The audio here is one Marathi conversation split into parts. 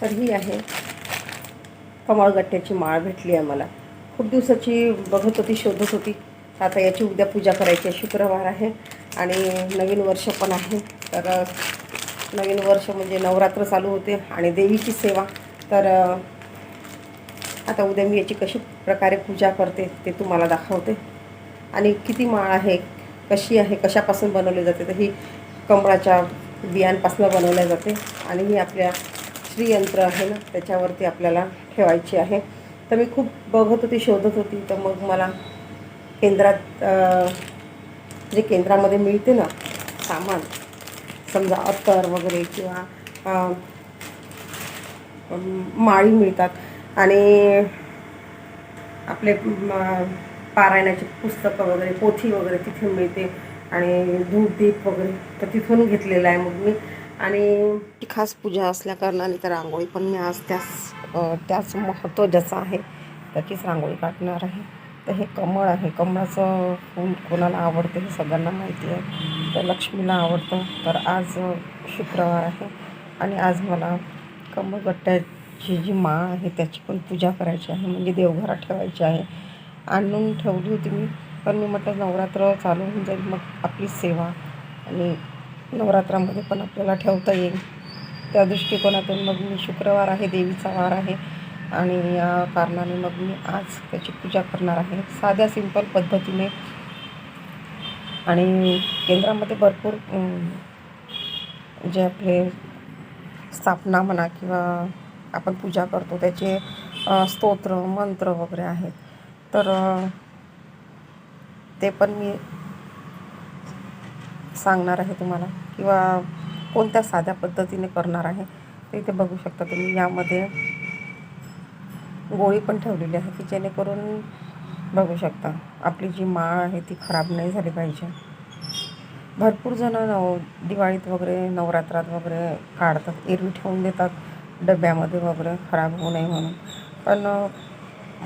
तर ही आहे. कमळगट्ट्याची माळ भेटली आहे मला. खूप दिवसाची बघत होती शोधत होती. आता याची उद्या पूजा करायची आहे शुक्रवार आहे आणि नवीन वर्ष पण आहे. तर नवीन वर्ष म्हणजे नवरात्र चालू होते आणि देवीची सेवा. तर आता उद्या मी याची कशी प्रकारे पूजा करते ते तुम्हाला दाखवते. आणि किती माळ आहे कशी आहे कशापासून बनवली जाते तर ही कमळाच्या बियांपासून बनवल्या जाते. आणि ही आपल्या श्रीयंत्र आहे ना त्याच्यावरती आपल्याला ठेवायची आहे. तर मी खूप बघत होती शोधत होती. तर मग मला केंद्रात जे केंद्रामध्ये मिळते ना सामान समजा अत्तर वगैरे किंवा माळी मिळतात. आणि आपले पारायणाची पुस्तकं वगैरे पोथी वगैरे तिथे मिळते. आणि धूप दीप वगैरे तर तिथून घेतलेलं आहे मग मी. आणि ती खास पूजा असल्या कारणाने तर रांगोळी पण मी आज त्याच त्याच महत्त्व ज्याचं आहे त्याचीच रांगोळी काढणार आहे. तर हे कमळ आहे. कमळाचं फूल कोणाला आवडते हे सगळ्यांना माहिती आहे. तर लक्ष्मीला आवडतं. तर आज शुक्रवार आहे. आणि आज मला कमळगट्ट्याची जी माळ आहे त्याची पण पूजा करायची आहे. म्हणजे देवघरात ठेवायची आहे. आणून ठेवली होती मी. पण मी म्हटलं नवरात्र चालू होऊन जाईल. मग आपली सेवा आणि नवरात्रामध्ये पण आपल्याला ठेवता येईल. त्या दृष्टिकोनातून मग मी शुक्रवार आहे देवीचा वार आहे आणि या कारणाने मग मी आज त्याची पूजा करणार आहे. साध्या सिंपल पद्धतीने आणि केंद्रामध्ये भरपूर जे आपले स्थापना म्हणा किंवा आपण पूजा करतो त्याचे स्तोत्र मंत्र वगैरे आहेत. तर ते पण मी सांगणार आहे तुम्हाला किंवा कोणत्या साध्या पद्धतीने करणार आहे ते इथे बघू शकता तुम्ही. यामध्ये गोळी पण ठेवलेली आहे की जेणेकरून बघू शकता आपली जी माळ आहे ती खराब नाही झाली पाहिजे. भरपूर जणं नव दिवाळीत वगैरे नवरात्रात वगैरे काढतात एरवी ठेवून देतात डब्यामध्ये वगैरे खराब होऊ नये म्हणून. पण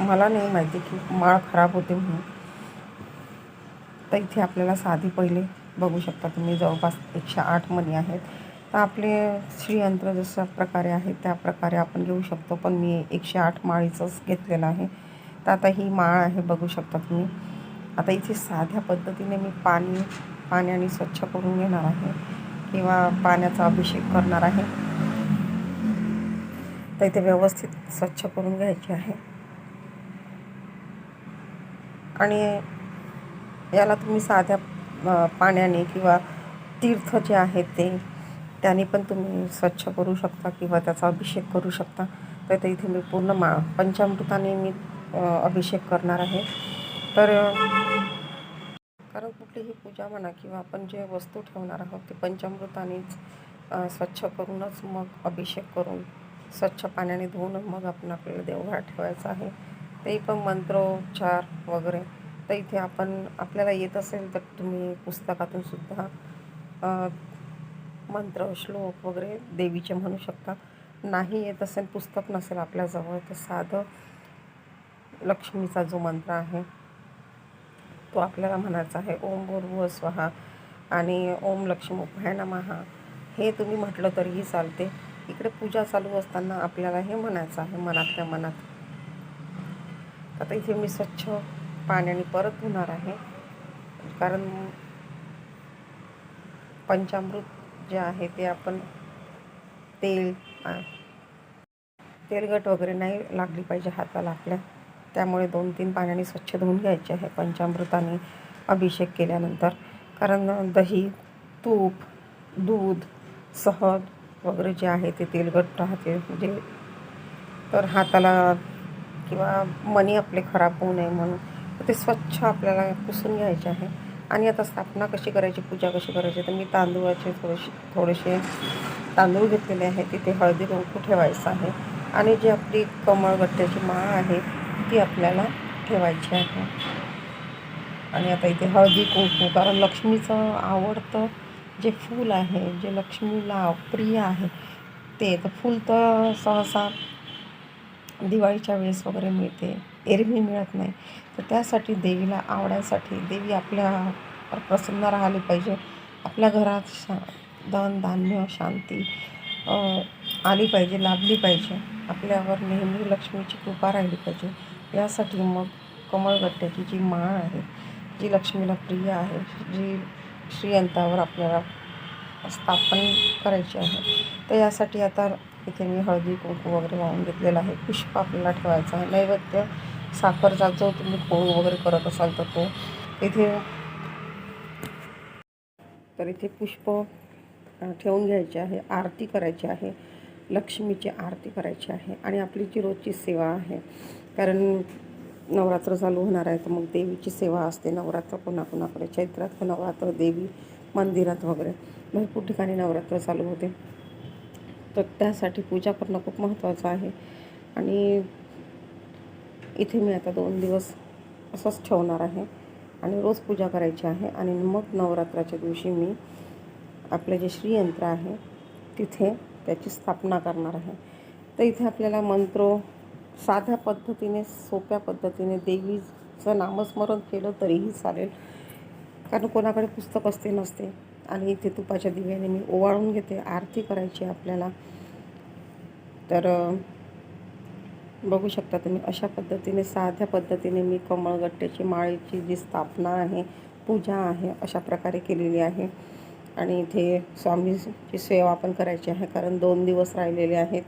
मला नाही माहिती की माळ खराब होते म्हणून. तर इथे आपल्याला साधी पहिले बघू शकता तुम्ही जवळपास एकशे आठ मणी आहेत. तर आपले श्रीयंत्र जशा प्रकारे आहे त्या प्रकारे आपण घेऊ शकतो. पण मी एकशे आठ माळीचंच घेतलेलं आहे. तर आता ही माळ आहे बघू शकता तुम्ही. आता इथे साध्या पद्धतीने मी पाणी पाण्याने स्वच्छ करून घेणार आहे. किंवा पाण्याचा अभिषेक करणार आहे. तर इथे व्यवस्थित स्वच्छ करून घ्यायचे आहे. आणि याला तुम्ही साध्या पाण्याने किंवा तीर्थ जे आहेत ते त्याने पण तुम्ही स्वच्छ करू शकता किंवा त्याचा अभिषेक करू शकता. तर ते इथे मी पूर्ण मा पंचामृताने मी अभिषेक करणार आहे. तर कारण कुठलीही पूजा म्हणा किंवा आपण जे वस्तू ठेवणार आहोत ते पंचामृतानेच स्वच्छ करूनच मग अभिषेक करून स्वच्छ पाण्याने धुवून मग आपण आपल्याला देवघाट ठेवायचं आहे. ते पण मंत्रोच्चार वगैरे तर इथे आपण आपल्याला येत असेल तर तुम्ही पुस्तकातून सुद्धा मंत्र श्लोक वगैरे देवीचे म्हणू शकता. नाही येत असेल पुस्तक नसेल आपल्याजवळ तर साधं लक्ष्मीचा जो मंत्र आहे तो आपल्याला म्हणायचा आहे ओम भूर्भुव स्वाहा आणि ओम लक्ष्मी उपाय नमहा हे तुम्ही म्हटलं तरीही चालते. इकडे पूजा चालू असताना आपल्याला हे म्हणायचं आहे मनातल्या मनात. आता इथे मी स्वच्छ पाण्याने परत धुणार आहे. कारण पंचामृत जे आहे ते आपण तेल तेलगट वगैरे नाही लागली पाहिजे हाताला आपल्या. त्यामुळे दोन तीन पाण्याने स्वच्छ धुवून घ्यायचे आहे पंचामृताने अभिषेक केल्यानंतर. कारण दही तूप दूध सहद वगैरे जे आहे ते तेलगट राहते. म्हणजे तर हाताला किंवा मनी आपले खराब होऊ नये म्हणून ते स्वच्छ आपल्याला पुसून घ्यायचे आहे. आणि आता स्थापना कशी करायची पूजा कशी करायची तर मी तांदूळाचे थोडेसे थोडेसे तांदूळ घेतलेले आहे तिथे हळदी कुंकू ठेवायचं आहे. आणि जी आपली कमळगट्ट्याची माळ आहे ती आपल्याला ठेवायची आहे. आणि आता इथे हळदी कुंकू कारण लक्ष्मीचं आवडतं जे फूल आहे जे लक्ष्मीला प्रिय आहे ते तर फूल तर सहसा दिवाळीच्या वेळेस वगैरे मिळते. एरवी मिळत नाही. तर त्यासाठी देवीला आवडायसाठी देवी आपल्या प्रसन्न राहिली पाहिजे. आपल्या घरात शा धन धान्य शांती आली पाहिजे लाभली पाहिजे. आपल्यावर नेहमी लक्ष्मीची कृपा राहिली पाहिजे. यासाठी मग कमळगट्ट्याची जी माळ आहे जी लक्ष्मीला प्रिय आहे जी श्रीयंतावर आपल्याला स्थापन करायची आहे. तर यासाठी आता इथे मी हळदी कुंकू वगैरे वाहून घेतलेला आहे. पुष्प आपल्याला ठेवायचं आहे. नैवेद्य साखरचा जो तुम्ही फोड वगैरे करत असाल तर तो इथे तर इथे पुष्प ठेवून घ्यायचे आहे. आरती करायची आहे. लक्ष्मीची आरती करायची आहे. आणि आपली जी रोजची सेवा आहे कारण नवरात्र चालू होणार आहे तर मग देवीची सेवा असते. नवरात्र कोणाकोणाकडे चैत्रात नवरात्र देवी मंदिरात वगैरे भरपूर ठिकाणी नवरात्र चालू होते. तर त्यासाठी पूजा करणं खूप महत्त्वाचं आहे. आणि इथे मी आता दोन दिवस असंच ठेवणार आहे. आणि रोज पूजा करायची आहे. आणि मग नवरात्राच्या दिवशी मी आपलं जे श्रीयंत्र आहे तिथे त्याची स्थापना करणार आहे. तर इथे आपल्याला मंत्र साध्या पद्धतीने सोप्या पद्धतीने देवीचं नामस्मरण केलं तरीही चालेल. कारण कोणाकडे पुस्तक असते नसते. आणि इथे तुपाच्या दिव्याने मी ओवाळून घेते आरती करायची आपल्याला. तर बघू शकता तुम्ही अशा पद्धतीने साध्या पद्धतीने मी कमळगट्ट्याची माळेची जी स्थापना आहे पूजा आहे अशा प्रकारे केलेली आहे. आणि इथे स्वामीची सेवा पण करायची आहे कारण दोन दिवस राहिलेले आहेत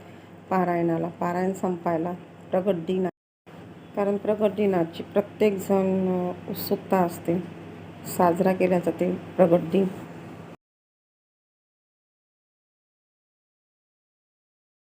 पारायणाला. पारायण संपायला प्रगट दिन कारण प्रगट दिनाची प्रत्येकजण उत्सुकता असते. साजरा केला जाते प्रगट दिन